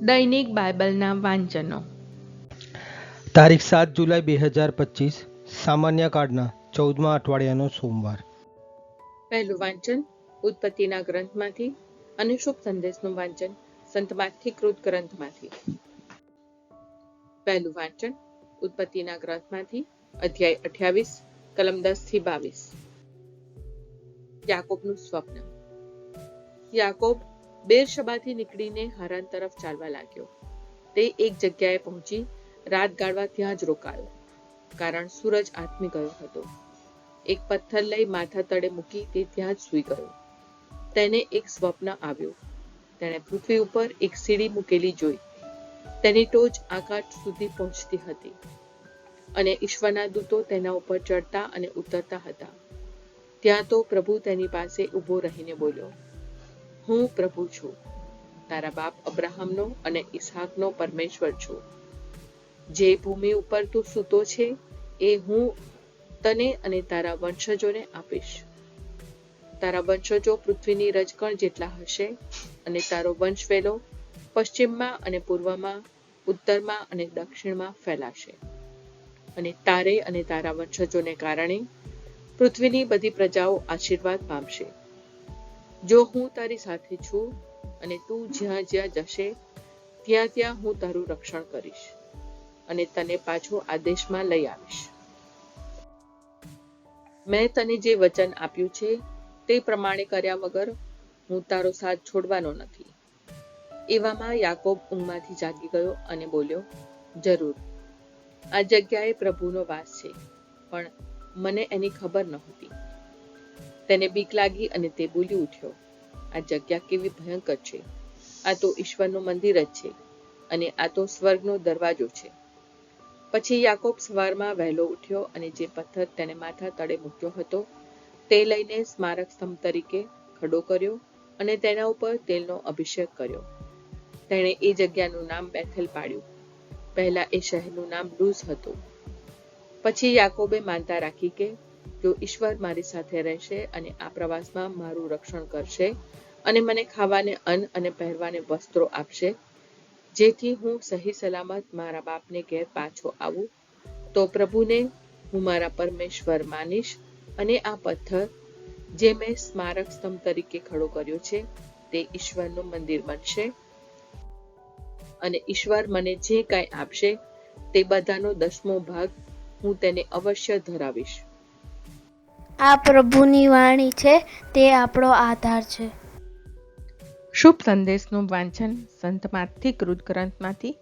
દૈનિક બાઇબલના વાંચનો. તારીખ સાત જુલાઈ બે હજાર પચીસ સામાન્ય કાર્ડના ચૌદમા અઠવાડિયાનો સોમવાર. પહેલું વાંચન ઉત્પત્તિના ગ્રંથમાંથી અને શુભ સંદેશનું વાંચન સંત માથીકૃત ગ્રંથમાંથી. પહેલું વાંચન ઉત્પત્તિના ગ્રંથમાંથી અધ્યાય અઠ્યાવીસ કલમ દસથી બાવીસ. યાકોબનું સ્વપ્ન. યાકોબ બેરશબાથી નીકળીને હરાન તરફ ચાલવા લાગ્યો. તે એક જગ્યાએ પહોંચી રાત ગાળવા ત્યાં જ રોકાયો, કારણ સૂરજ આથમી ગયો હતો. એક પથ્થર લઈ માથા તળે મૂકી તે ત્યાં જ સૂઈ ગયો. તેને એક સ્વપ્ન આવ્યું. તેણે પૃથ્વી ઉપર એક સીડી મૂકેલી જોઈ. તેની ટોચ આકાશ સુધી પહોંચતી હતી અને ઈશ્વરના દૂતો તેના ઉપર ચડતા અને ઉતરતા હતા. ત્યાં તો પ્રભુ તેની પાસે ઊભો રહીને બોલ્યો હું પ્રભુ છું. તારા બાપ અબ્રાહમનો અને ઈસહાકનો પરમેશ્વર છું. જે ભૂમિ ઉપર તું સૂતો છે, એ હું તને અને તારા વંશજોને આપીશ. તારા વંશજો પૃથ્વીની રજકણ જેટલા હશે અને તારો વંશવેલો પશ્ચિમમાં અને પૂર્વમાં, ઉત્તરમાં અને દક્ષિણમાં ફેલાશે. અને તારે અને તારા વંશજોને કારણે પૃથ્વીની બધી પ્રજાઓ આશીર્વાદ પામશે. જો હું તારી સાથે છું અને તું જ્યાં જ્યાં જશે, ત્યાં ત્યાં હું તારું રક્ષણ કરીશ અને તને પાછો આદેશમાં લઈ આવીશ. મેં તને જે વચન આપ્યું છે, તે પ્રમાણે કર્યા વગર હું તારો સાથ છોડવાનો નથી. એવામાં યાકોબ ઊંઘમાંથી જાગી ગયો અને બોલ્યો, જરૂર. આ જગ્યાએ પ્રભુનો વાસ છે, પણ મને એની ખબર નહોતી. તેને બીક લાગી અને તે બોલી ઉઠ્યો, આ જગ્યા કેવી ભયંકર છે. આ તો ઈશ્વરનું મંદિર જ છે અને આ તો સ્વર્ગનો દરવાજો છે. પછી યાકોબ સવારમાં વહેલો ઉઠ્યો અને જે પથ્થર તેને માથા તળે મૂક્યો હતો, તે લઈને સ્મારક સ્તંભ તરીકે ખડો કર્યો અને તેના ઉપર તેલનો અભિષેક કર્યો. તેણે એ જગ્યાનું નામ બેથેલ પાડ્યું. પહેલા એ શહેરનું નામ લૂઝ હતું. પછી યાકોબે માનતા રાખી કે જો ઈશ્વર મારી સાથે રહેશે અને આ પ્રવાસમાં મારું રક્ષણ કરશે અને મને ખાવાને અન્ન અને પહેરવાને વસ્ત્રો આપશે. જેથી હું સહી સલામત મારા બાપને ઘેર પાછો આવું. તો પ્રભુને હું મારા પરમેશ્વર માનીશ અને આ પથ્થર જે મેં સ્મારક સ્તંભ તરીકે ખડો કર્યો છે, તે ઈશ્વરનું મંદિર બનશે. અને ઈશ્વર મને જે કાંઈ આપશે, તે બધાનો દસમો ભાગ હું તેને અવશ્ય ધરાવીશ. આ પ્રભુની વાણી છે, તે આપણો આધાર છે. શુભ સંદેશનું વાંચન સંત માથી ગ્રંથમાંથી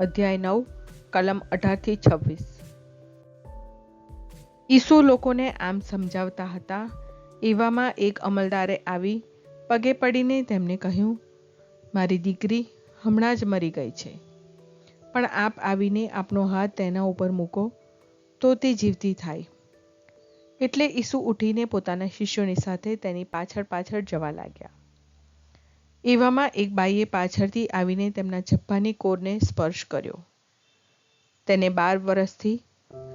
અધ્યાય નવ, કલમ અઢારથી છવ્વીસ. ઈસુ લોકોને આમ સમજાવતા હતા, એવામાં એક અમલદારે આવી, પગે પડીને તેમને કહ્યું, મારી દીકરી હમણાં જ મરી ગઈ છે. પણ આપ આવીને આપનો હાથ તેના ઉપર મૂકો, તો તે જીવતી થાય. એટલે ઈસુ ઉઠીને પોતાના શિષ્યોની સાથે તેની પાછળ પાછળ જવા લાગ્યા. એવામાં એક બાઈએ પાછળથી આવીને તેમના જપ્પાની કોરને સ્પર્શ કર્યો. તેને બાર વર્ષથી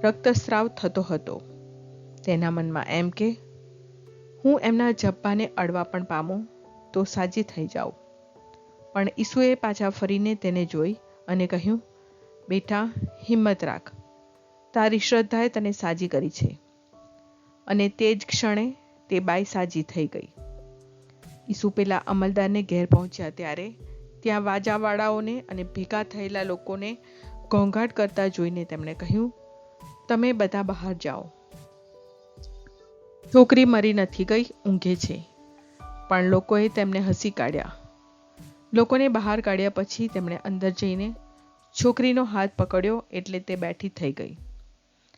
રક્તસ્રાવ થતો હતો. તેના મનમાં એમ કે, હું એમના જપ્પાને અડવા પણ પામું, તો સાજી થઈ જાઉં. પણ ઈસુએ પાછા ફરીને તેને જોઈ અને કહ્યું, બેટા, હિંમત રાખ. તારી શ્રદ્ધાએ તને સાજી કરી છે. અને તે જ ક્ષણે તે બાઈ સાજી થઈ ગઈ. ઈસુ પેલા અમલદારને ઘેર પહોંચ્યા ત્યારે ત્યાં વાજાવાળાઓને અને ભેગા થયેલા લોકોને ઘોંઘાટ કરતા જોઈને તેમણે કહ્યું, તમે બધા બહાર જાઓ. છોકરી મરી નથી ગઈ, ઊંઘે છે. પણ લોકોએ તેમને હસી કાઢ્યા. લોકોને બહાર કાઢ્યા પછી તેમણે અંદર જઈને છોકરીનો હાથ પકડ્યો એટલે તે બેઠી થઈ ગઈ.